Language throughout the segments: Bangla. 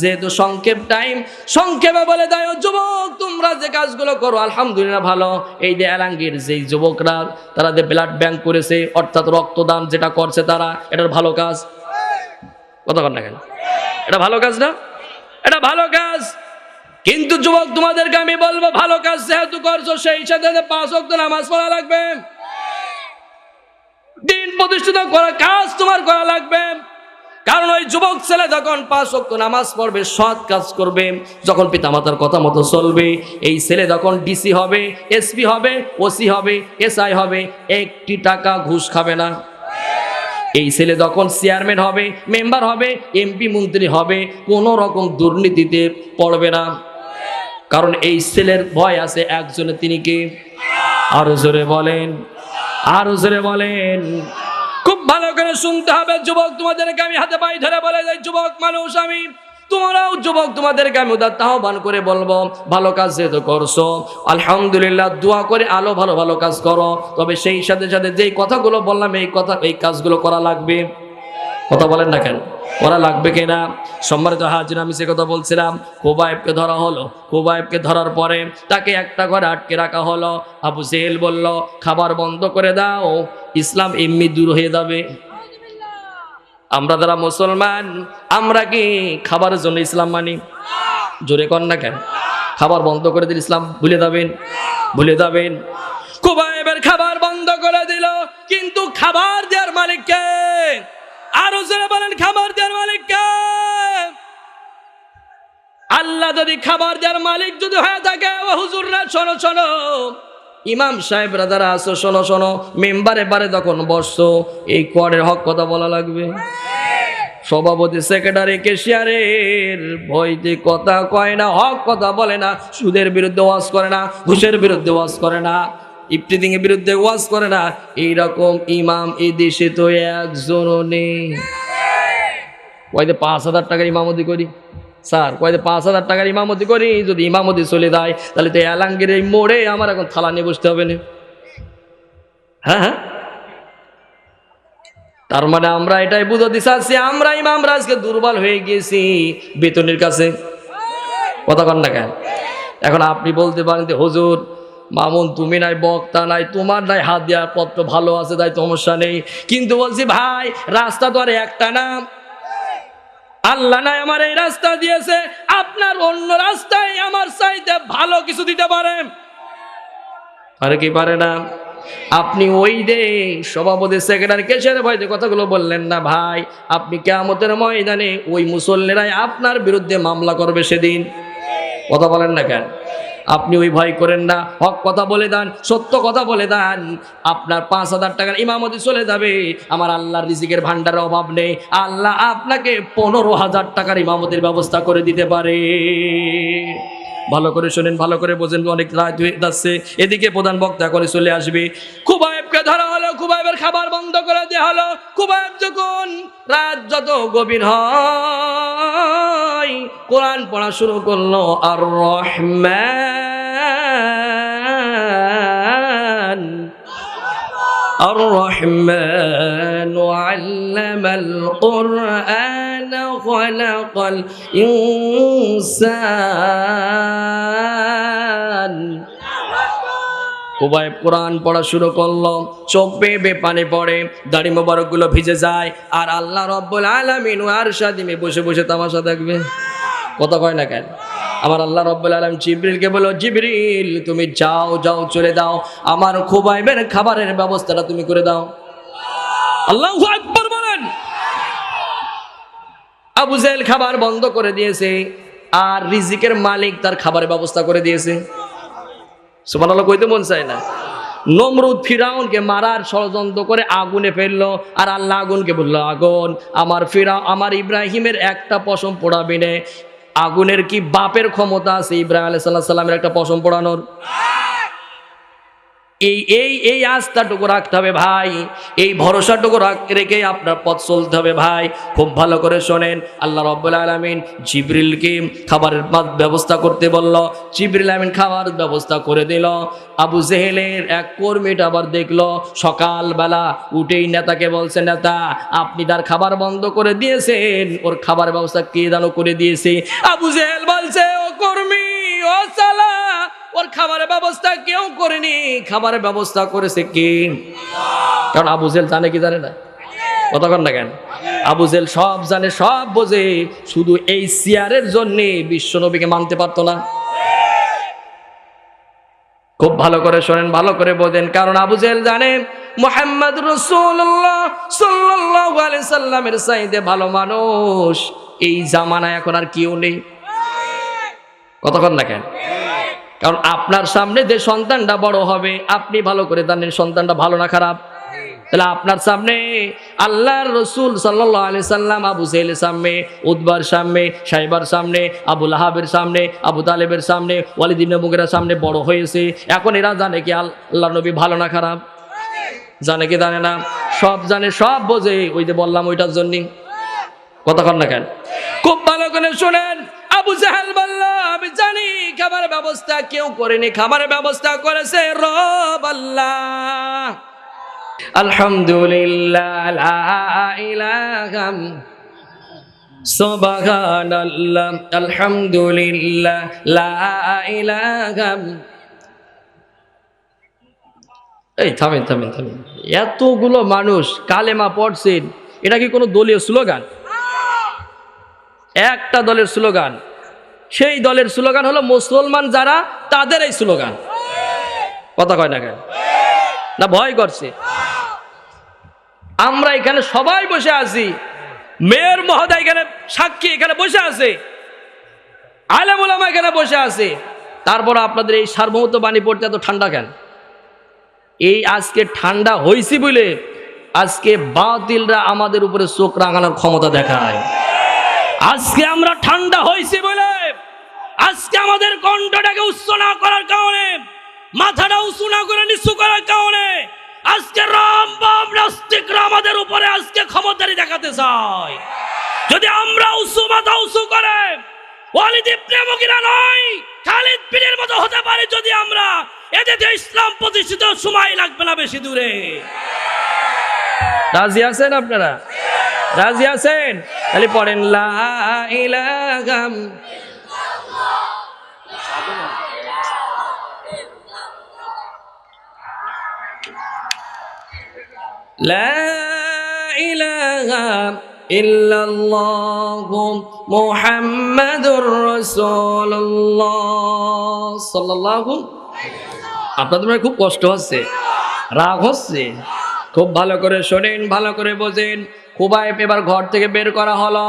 যেহেতু সংক্ষেপ টাইম সংক্ষেপে বলে দেয় যুবক, তোমরা যে কাজগুলো করো, আলহামদুলিল্লাহ ভালো। এই যে এলাঙ্গির যেই যুবকরা, তারা যে ব্লাড ব্যাংক করেছে, অর্থাৎ রক্তদান যেটা করছে তারা, এটার ভালো কাজ? কথা না কেন? এটা ভালো কাজ না? এটা ভালো কাজ। কিন্তু যুবক, তোমাদেরকে আমি বলব, ভালো কাজ যেহেতু করছ, সেই সাথে পাঁচ অক্ট নামাজ পড়া লাগবে। দিন প্রতিষ্ঠিত করা কাজ তোমার করা লাগবে। কারণ ওই যুবক ছেলে যখন পাঁচ নামাজ পড়বে, সৎ কাজ করবে, যখন পিতামাতার কথা মতো চলবে, এই ছেলে যখন ডিসি হবে এসপি হবে ওসি হবে এসআই হবে, একটি টাকা ঘুষ খাবে না। এই ছেলে যখন চেয়ারম্যান হবে, মেম্বার হবে এমপি মন্ত্রী হবে, কোনো রকম দুর্নীতিতে পড়বে না। কারণ এই ছেলের ভয় আছে একজনে তিনি কে? আরও জোরে বলেন, আরও জোরে বলেন। খুব শুনতে হবে, যুবক তোমাদেরকে আমি হাতে পাই ধরে বলে যাই, যুবক মানুষ আমি। তোমরাও যুবক তোমাদেরকে আমি উদার আহ্বান করে বলব, ভালো কাজ যেহেতু করছ, আলহামদুলিল্লাহ দোয়া করে আলো ভালো ভালো কাজ করো। তবে সেই সাথে সাথে যেই কথাগুলো বললাম, এই কথা, এই কাজগুলো করা লাগবে। কথা বলেন না কেন? করা লাগবে কিনা? সম্মানিত হাজির, আমি সে কথা বলছিলাম কোবায়েবকে ধরা হলো। কোবায়েবকে ধরার পরে তাকে একটা ঘরে আটকে রাখা হলো। আবু সেহেল বলল, খাবার বন্ধ করে দাও, ইসলাম এমনি দূর হয়ে যাবে। আমরা যারা মুসলমান, আমরা কি খাবারের জন্য ইসলাম মানি? জোরে কর না কেন? খাবার বন্ধ করে দিল ইসলাম, ভুলে যাবেন ভুলে যাবেন। কুবাইবের খাবার বন্ধ করে দিল, কিন্তু খাবার দেওয়ার মালিককে আরও জোরে বলেন, খাবার দেওয়ার মালিককে আল্লাহ যদি খাবার দেওয়ার মালিক যদি হয়ে থাকে হুজুররা, শোনো শোনো। ইমাম সাহেবরা যারা আসো শোনো শোনো, মেম্বারে বারে তখন বসছো, এই কোয়ারের হক কথা বলা লাগবে। সভাপতি, সেক্রেটারি কেশিয়ারের ভয়তে কথা কয় না, হক কথা বলে না, সুদের বিরুদ্ধে ওয়াজ করে না, ঘুষের বিরুদ্ধে ওয়াজ করে না ইফটিদিং এর বিরুদ্ধে ওয়াজ করে না, এইরকম ইমাম এই দেশে তো একজনও নেই। কয়তে পাঁচ হাজার টাকার ইমামতি করি? স্যার কয়তে পাঁচ হাজার টাকার ইমামতি করি, যদি ইমামতি চলে যায়, তাহলে তো এলাঙ্গের এই মোড়ে আমার এখন থালা নিয়ে বসতে হবে না। হ্যাঁ হ্যাঁ। তার মানে আমরা এটাই বুঝতে চাচ্ছি আমরা ইমামরা আজকে দুর্বল হয়ে গেছি বেতনের কাছে। কথা কন না কেন? এখন আপনি বলতে পারেন যে, হুজুর, মামুন, তুমি নাই, বক্তা নাই, তোমার নাই, হাত দেওয়ার পত্র ভালো আছে, তাই সমস্যা নেই। কিন্তু বলছি, ভাই, রাস্তা তো আর একটা না। আল্লাহ নাই আমার এই রাস্তা দিয়েছে, আপনার অন্য রাস্তায় আমার চাইতে ভালো কিছু দিতে পারেন। আর কি পারে না? আপনি ওই দে সভাপতি সেক্রেটারি ভাই দিয়ে কথাগুলো বললেন না ভাই, আপনি কেমতের ময়দানে ওই মুসল্লিরাই আপনার বিরুদ্ধে মামলা করবে সেদিন। কথা বলেন না কেন? আপনি ওই ভয় করেন না। হক কথা বলে দেন, সত্য কথা বলে দেন। আপনার পাঁচ হাজার টাকার ইমামতি চলে যাবে। আমার আল্লাহর রিজিকের ভান্ডারের অভাব নেই। আল্লাহ আপনাকে পনেরো হাজার টাকার ইমামতির ব্যবস্থা করে দিতে পারে। ভালো করে শোনেন, ভালো করে বোঝেন, অনেক রাত হয়ে যাচ্ছে। এদিকে প্রধান বক্তা করে চলে আসবে। খুবাইবকে ধরা হলো, খুবাইবের খাবার বন্ধ করে দেওয়া হলো। খুবাইব যখন রাত যত গভীর হয়, কোরআন পড়া শুরু করল আর রহমান আর রহমান আল্লামাল কোরআন। خلق الإنسان উভয় কোরআন পড়া শুরু করলো চোখ বেয়ে বে পানি পড়ে দাড়ি মোবারকগুলো ভিজে যায় আর আল্লাহ রব্বুল আলমিন আর সাদিমে বসে বসে তামাশা দেখবে কথা কয় না কেন আমার আল্লাহ রব্বুল আলম জিবরিলকে বলো জিবরিল তুমি যাও যাও চলে দাও আমার খুবাইবের খাবারের ব্যবস্থাটা তুমি করে দাও আল্লাহ আকবর বলেন আবু খাবার বন্ধ করে দিয়েছে আর রিজিকের মালিক তার খাবারের ব্যবস্থা করে দিয়েছে। সুমান কইতে মন চায় না। নমরুদ ফিরাউনকে মারার ষড়যন্ত্র করে আগুনে ফেলল আর আল্লাহ আগুনকে বলল, আগুন, আমার ফিরা আমার ইব্রাহিমের একটা পশম পোড়াবিনে আগুনের কি বাপের ক্ষমতা আছে ইব্রাহিম আলাইহিস সালামের একটা পশম পোড়ানোর? এই এই এই আস্থাটুকু রাখতে হবে ভাই। এই ভরসাটুকু রাখ- আপনার পথ চলতে হবে ভাই। খুব ভালো করে শোনেন, আল্লাহ রব্বুল আলমিন জিবরিলকে খাবারের ব্যবস্থা করতে বলল। জিবরিল আমিন খাবার ব্যবস্থা করে দিল। আবু জেহেলের এক কর্মীটা আবার দেখল, সকালবেলা উঠেই নেতাকে বলছে, নেতা, আপনি তার খাবার বন্ধ করে দিয়েছেন। ওর খাবার ব্যবস্থা কে দানো করে দিয়েছে? আবু জেহেল বলছে, ও কর্মী, ও সালা ওর খাবারের ব্যবস্থা কেউ করেনি। খাবারের ব্যবস্থা করেছে কে? কারণ আবু জেল জানে কি জানে না? কতক্ষণ না কেন? আবু জেল সব জানে, সব বোঝে। শুধু এই সিয়ারের জন্যে বিশ্বনবীকে মানতে পারতো না। খুব ভালো করে শোনেন, ভালো করে বোঝেন। কারণ আবু জেল জানে, মোহাম্মদ রসুল্লাহ সাল্লামের সাইদে ভালো মানুষ। এই জামানায় এখন আর কেউ নেই। কতক্ষণ না কেন? কারণ আপনার সামনে যে সন্তানটা বড় হবে, আপনি ভালো করে জানেন সন্তানটা ভালো না খারাপ। তাহলে আপনার সামনে আল্লাহর রসুল সাল্লাহ আলি সাল্লাম, আবু সেলের সামনে উদ্বার সামনে, সাইবার সামনে, আবু লাহাবের সামনে, আবু তালেবের সামনে ওয়ালিদিন মুগের সামনে বড় হয়েছে। এখন এরা জানে কি আল্লাহ নবী ভালো না খারাপ? জানে কি জানে না? সব জানে, সব বোঝে। ওই যে বললাম ওইটার জন্য কতক্ষণ না কেন? খুব ভালো করে শোনেন। আবু জাহাল বলল আমি জানি খাবার ব্যবস্থা কেউ করেনি খাবারের ব্যবস্থা করেছে রব আল্লাহ। আলহামদুলিল্লাহ সুবহানাল্লাহ আলহামদুলিল্লাহ লা ইলাহা এই থামেন থামেন থামেন। এতগুলো মানুষ কালেমা পড়ছেন এটা কি কোনো দলীয় স্লোগান? একটা দলের স্লোগান সেই দলের স্লোগান হলো মুসলমান যারা, তাদের এই স্লোগান। কথা কয় না কেন? না, ভয় করছে। আমরা এখানে সবাই বসে আছি। মেয়র মহোদয় এখানে, সাক্ষী এখানে বসে আছে। আলেমুলামা এখানে বসে আছে। তারপর আপনাদের এই সার্বভৌমত্ব বাণী পড়তে এত ঠান্ডা কেন? এই আজকে ঠান্ডা হয়েছি বলে আজকে বাতিলরা আমাদের উপরে চোখ রাঙানোর ক্ষমতা দেখায়। আজকে আমরা ঠান্ডা হয়েছি বলে আজকে আমাদের কণ্ঠটাকে উচ্চ না করার কারণে, মাথাটা উঁচু না করে নিচু করার কারণে, আজকে রাম বাম নাস্তিকরা আমাদের উপরে আজকে ক্ষমতারি দেখাতে চায়। যদি আমরা উঁচু, মাথা উঁচু করে নয় মতো হতে পারে যদি আমরা ইসলাম প্রতিষ্ঠিত সময় লাগবে না বেশি দূরে। আপনারা? রাজি আছেন? খালি পড়েন, লা لا إله إلا الله محمد رسول الله صلى الله আপনাদের মনে হয় খুব কষ্ট হচ্ছে রাগ হচ্ছে খুব ভালো করে শোনেন ভালো করে বোঝেন খুবাইব এবার ঘর থেকে বের করা হলো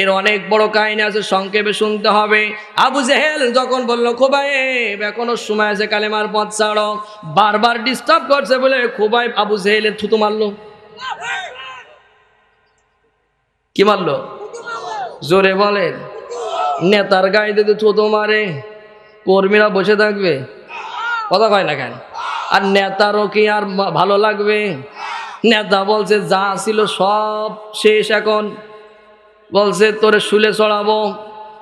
এর অনেক বড় কাহিনী আছে, সংক্ষেপে শুনতে হবে। আবু জেহেল যখন বলল, খুবাইব, এখনও সময় আছে কালেমার পথ ছাড়ো। বারবার ডিস্টার্ব করছে বলে খুবাইব আবু জেহেলের থুতু মারলো। কি মারলো? জোরে বলেন। নেতার গায়ে যদি থুতু মারে, কর্মীরা বসে থাকবে। কথা কয় না কেন? আর নেতারও কি আর ভালো লাগবে? নেতা বলছে, যা ছিল সব শেষ এখন। বলছে তোরে শুলে চড়াবো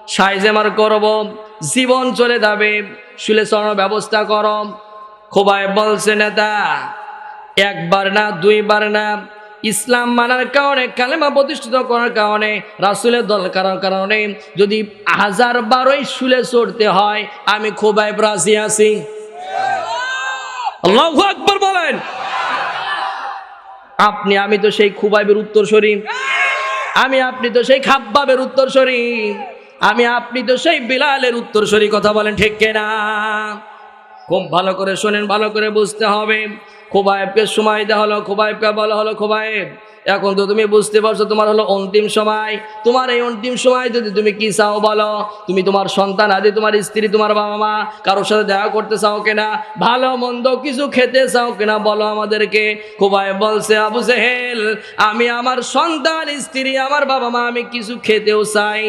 সাইজেমার করব, জীবন চলে যাবে, শুলে চড়ানোর ব্যবস্থা করো। খোবাই বলছে নেতা, একবার না, দুইবার না, ইসলাম মানার কারণে, কালেমা প্রতিষ্ঠিত করার কারণে, রাসুলের দল করার কারণে, যদি হাজার বারোই শুলে চড়তে হয়, আমি খোবাই রাজি আছি। আপনি, আমি তো সেই খুবাইবের উত্তর শরীফ আমি আপনি তো সেই খাব্বাবের উত্তর সরি আমি আপনি তো সেই বিলালের উত্তর সরি কথা বলেন ঠিক কেনা? খুব ভালো করে শোনেন, ভালো করে বুঝতে হবে। খুবাইবকে সময় দেওয়া হলো, খুবাইবকে বলা হলো, খোবাইব। এখন তো তুমি বুঝতে পারছ, তোমার হলো অন্তিম সময়। তোমার এই অন্তিম সময় যদি তুমি কি চাও বলো, তুমি তোমার সন্তান, আদি তোমার স্ত্রী, তোমার বাবা মা, কারোর সাথে দেখা করতে চাও কিনা, ভালো মন্দ কিছু খেতে চাও কিনা বলো আমাদেরকে। খোবাইব বলছে, আবু সেহেল আমি আমার সন্তান, স্ত্রী, আমার বাবা মা, আমি কিছু খেতেও চাই।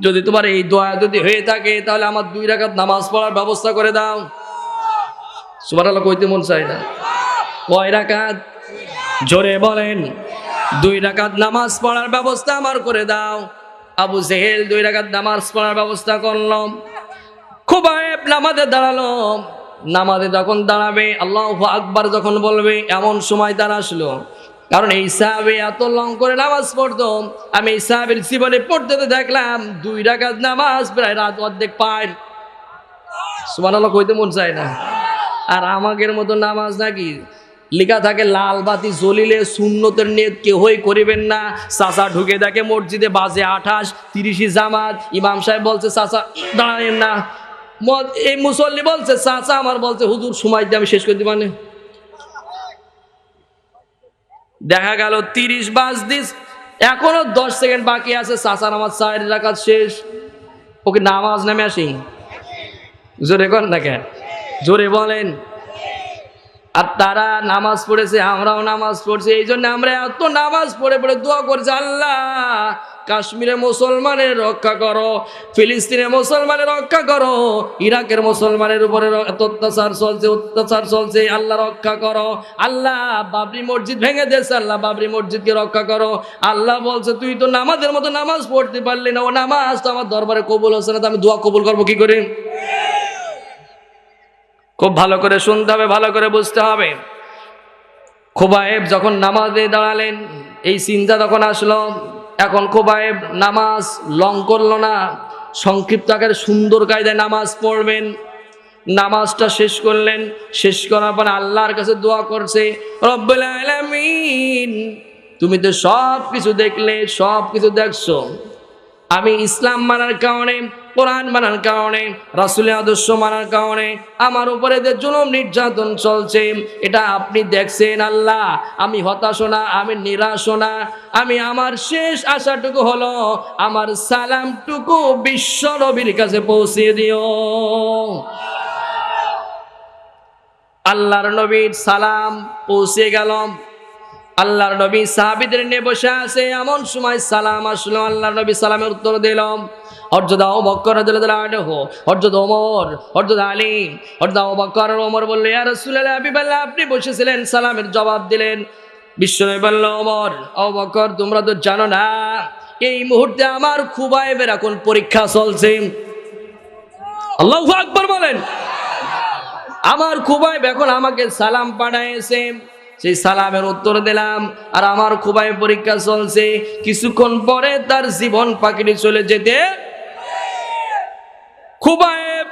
যদি তোমার এই দোয়া যদি হয়ে থাকে, তাহলে আমার দুই রাকাত নামাজ পড়ার ব্যবস্থা করে দাও। সুবহানাল্লাহ কইতে মন চাই না। কয় রাকাত? জোরে বলেন, দুই রাকাত নামাজ পড়ার ব্যবস্থা আমার করে দাও। আবু জেহেল দুই রাকাত নামাজ পড়ার ব্যবস্থা করলাম। খুবাইব নামাজে দাঁড়াল। নামাজে যখন দাঁড়াবে, আল্লাহ আকবার যখন বলবে, এমন সময় তার আসলো। কারণ এই সাহাবে এত লং করে নামাজ পড়তো। আমি এই সাহাবের জীবনে পড়তে তো দেখলাম, দুই রাকাত নামাজ প্রায় রাত অর্ধেক পায় সুবহানাল্লাহ কইতে মন চায় না। আর আমাদের মতো নামাজ নাকি লেখা থাকে, লাল বাতি জ্বলিলে শূন্যতের নেত কেহই করিবেন না। চাচা ঢুকে দেখে মসজিদে বাজে আঠাশ, তিরিশি জামাত। ইমাম সাহেব বলছে, চাচা দাঁড়ালেন না। এই মুসল্লি বলছে, চাচা, আমার বলছে, হুজুর, সময় দিয়ে আমি শেষ করে দিই মানে? দেখা গেল, তিরিশ বাজ দিস, এখনও দশ সেকেন্ড বাকি আছে, চাচার আমার চায়ের রাখাত শেষ। ওকে নামাজ নামে আসি জোরে কর না কেন? জোরে বলেন। আর তারা নামাজ পড়েছে, আমরাও নামাজ পড়ছি, এই জন্য আমরা এত নামাজ পড়ে পড়ে দোয়া করছি, আল্লাহ, কাশ্মীরে মুসলমানের রক্ষা করো, ফিলিস্তিনে মুসলমানের রক্ষা করো, ইরাকের মুসলমানের উপরে এত অত্যাচার চলছে অত্যাচার চলছে, আল্লাহ রক্ষা করো, আল্লাহ, বাবরি মসজিদ ভেঙে দিয়েছে, আল্লাহ, বাবরি মসজিদকে রক্ষা করো, আল্লাহ বলছে, তুই তো নামাজের মতো নামাজ পড়তে পারলি না, ও নামাজ তো আমার দরবারে কবুল হচ্ছে না, তো আমি দোয়া কবুল করব কি করে? খুব ভালো করে শুনতে হবে, ভালো করে বুঝতে হবে। খোবায়েব যখন নামাজে দাঁড়ালেন, এই চিন্তা তখন আসলো। এখন খোবায়েব নামাজ লং করল না সংক্ষিপ্ত আকারে সুন্দর কায়দায় নামাজ পড়বেন। নামাজটা শেষ করলেন, শেষ করার পর আল্লাহর কাছে দোয়া করছে, রব্বুল আলামিন, তুমি তো সব কিছু দেখলে সব কিছু দেখছ। আমি ইসলাম মানার কারণে কোরআন মানার কারণে, রাসুলের আদর্শ মানার কারণে, আমার উপরে যে জুলুম নির্যাতন চলছে, এটা আপনি দেখছেন আল্লাহ। আমি হতাশ না, আমি নিরাশ না। আমি আমার শেষ আশাটুকু হলো, আমার সালামটুকু বিশ্ব নবীর কাছে পৌঁছে দিও। আল্লাহর নবীর সালাম পৌঁছে গেলাম। আল্লাহর নবী সাহাবিদের নিয়ে বসে আছে, এমন সময় সালাম আসলো, আল্লাহর নবী সালামের উত্তর দিলাম হরজদা ও বক্কর হো হরজদ ওমর হরজদ আলী হরজদা ও বক্কর ওমর বললে আর রসুল্লাহ হাবিবাল্লাহ আপনি বসেছিলেন? সালামের জবাব দিলেন বিশ্বনবী বলল, ওমর ও বক্কর তোমরা তো জানো না, এই মুহূর্তে আমার খুব খুবাইবের এখন পরীক্ষা চলছে। আল্লাহ আকবর বলেন। আমার খুবাইব এখন আমাকে সালাম পাঠাইছে। সেই সালামের উত্তর দিলাম, আর আমার খুবাই পরীক্ষা চলছে। কিছুক্ষণ পরে তার জীবন পাখিটি চলে যেতে খুবাইব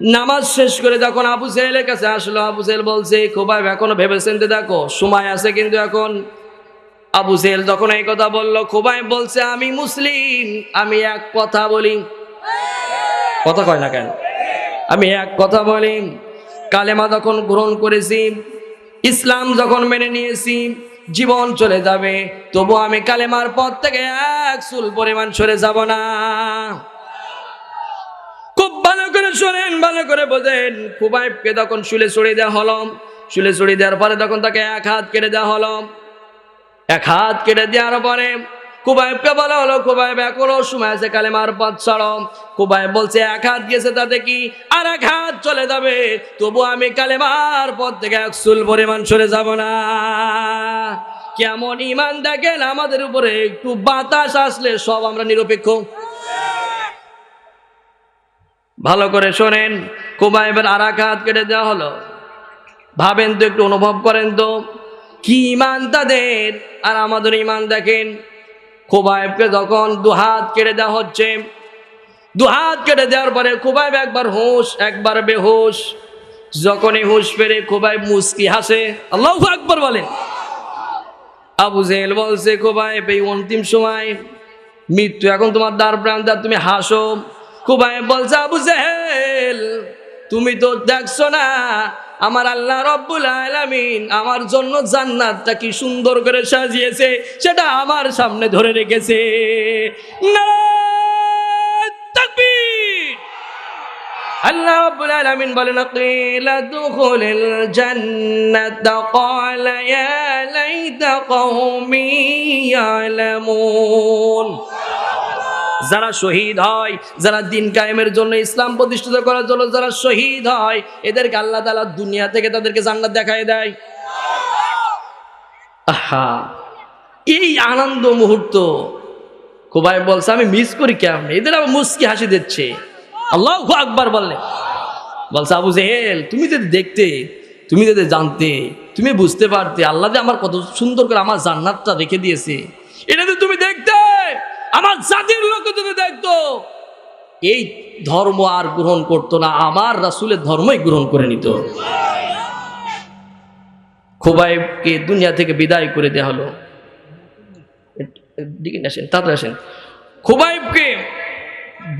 নামাজ শেষ করে যখন আবু সেহেলের কাছে আসলো, আবু সেহেল বলছে খুবাইব এখনও ভেবেছেন তো দেখো, সময় আছে কিন্তু এখন। আবু সেহেল যখন এই কথা বলল খুবাইব বলছে, আমি মুসলিম, আমি এক কথা বলি। কথা কয় না কেন? আমি এক কথা বলি। কালেমা যখন গ্রহণ করেছি ইসলাম যখন মেনে নিয়েছি, জীবন চলে যাবে। তবু আমি কালেমার পর থেকে এক চুল পরিমাণ সরে যাব না। খুব ভালো করে শোনেন, ভালো করে বোঝেন। খুবাইবকে তখন শুলে সরে দেওয়া হলো শুলে সরে দেওয়ার পরে তখন তাকে এক হাত কেটে দেওয়া হলো। এক হাত কেটে দেওয়ার পরে কুবাইবকে বলা হলো কুবাইব এখনও সময় আছে কালেমার পথ ছাড়ো। কুবাইব বলছে, এক হাত গেছে তাতে কি? আর এক হাত চলে যাবে। তবু আমি কালেমার পথ থেকে এক চুল পরিমাণ সরে যাব না। কেমন ইমান দেখেন, আমাদের উপরে একটু বাতাস আসলে সব আমরা নিরপেক্ষ। ভালো করে শোনেন কুবাইবের আর এক হাত কেটে দেওয়া হলো। ভাবেন তো, একটু অনুভব করেন তো। কি ইমান তাদের? আর আমাদের ইমান দেখেন। খুবাইবকে যখন দু হাত কেটে দেওয়া হচ্ছে দু হাত কেটে দেওয়ার পরে খুবাইব একবার হুঁশ, একবার বেহুশ। যখনই হুঁশ ফেরে খুবাইব মুস্কি হাসে, আল্লাহ আকবর বলেন আবু জেহেল বলছে, খুবাইব, এই অন্তিম সময় মৃত্যু এখন তোমার দ্বার প্রান্ত তুমি হাসো। খুবাইব বলছে, আবু জেহেল তুমি তো দেখছ না, আমার আল্লাহ রব্বুল আলামিন আমার জন্য জান্নাতটা কি সুন্দর করে সাজিয়েছে, সেটা আমার সামনে ধরে রেখেছে। তাকবীর! আল্লাহ রাব্বুল আলামিন বলেন জান্নাত যারা শহীদ হয়, যারা দিন কায়েমের জন্য ইসলাম প্রতিষ্ঠিত করার জন্য যারা শহীদ হয়, এদেরকে আল্লাহ তালা দুনিয়া থেকে তাদেরকে জান্নাত দেখায় দেয়। আহা, এই আনন্দ মুহূর্ত। খুবাই বলছে, আমি মিস করি কেমন? এদের আবার মুস্কি হাসি দিচ্ছে। আল্লাহ আকবার বললেন বলছে, আবু জেহেল, তুমি যদি দেখতে, তুমি যদি জানতে, তুমি বুঝতে পারতে, আল্লাহ আমার কত সুন্দর করে আমার জান্নাতটা রেখে দিয়েছে। এটা যদি তুমি দেখতে আমার জাতির লোক যদি দেখতো এই ধর্ম আর গ্রহণ করতো না, আমার রাসুলের ধর্মই গ্রহণ করে নিত। খোবাইবকে দুনিয়া থেকে বিদায় করে দেওয়া হলো। আসেন তাড়াতাড়ি আসেন। খোবাইবকে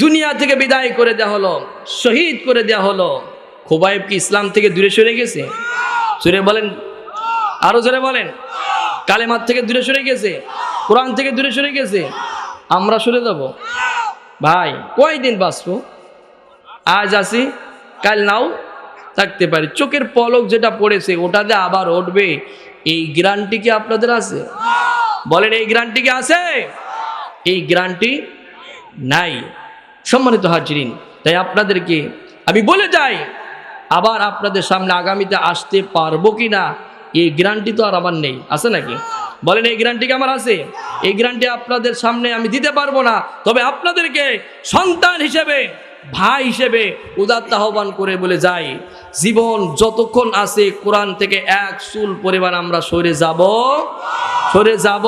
দুনিয়া থেকে বিদায় করে দেওয়া হলো, শহীদ করে দেওয়া হলো। খোবাইব কি ইসলাম থেকে দূরে সরে গেছে? সরে বলেন, আরও জোরে বলেন। কালেমার থেকে দূরে সরে গেছে? কোরআন থেকে দূরে সরে গেছে? আমরা সরে যাব। ভাই, কয়দিন বাঁচবো? আজ আসি কাল নাও থাকতে পারি। চোখের পলক যেটা পড়েছে, ওটাতে আবার উঠবে। এই গ্যারান্টি কি আপনাদের আছে? বলেন, এই গ্যারান্টি কি আছে? এই গ্যারান্টি নাই। সম্মানিত হাজিরিন, তাই আপনাদেরকে আমি বলে যাই, আবার আপনাদের সামনে আগামীতে আসতে পারব কি না এই গ্যারান্টি তো আর আমার নেই, আছে নাকি? বলেন, এই গ্যারান্টি কি আমার আছে? এই গ্যারান্টি আপনাদের সামনে আমি দিতে পারব না। তবে আপনাদেরকে সন্তান হিসেবে, ভাই হিসেবে উদাত্ত আহ্বান করে বলে যাই, জীবন যতক্ষণ আছে কোরআন থেকে এক চুল পরিমাণ আমরা সরে যাব সরে যাব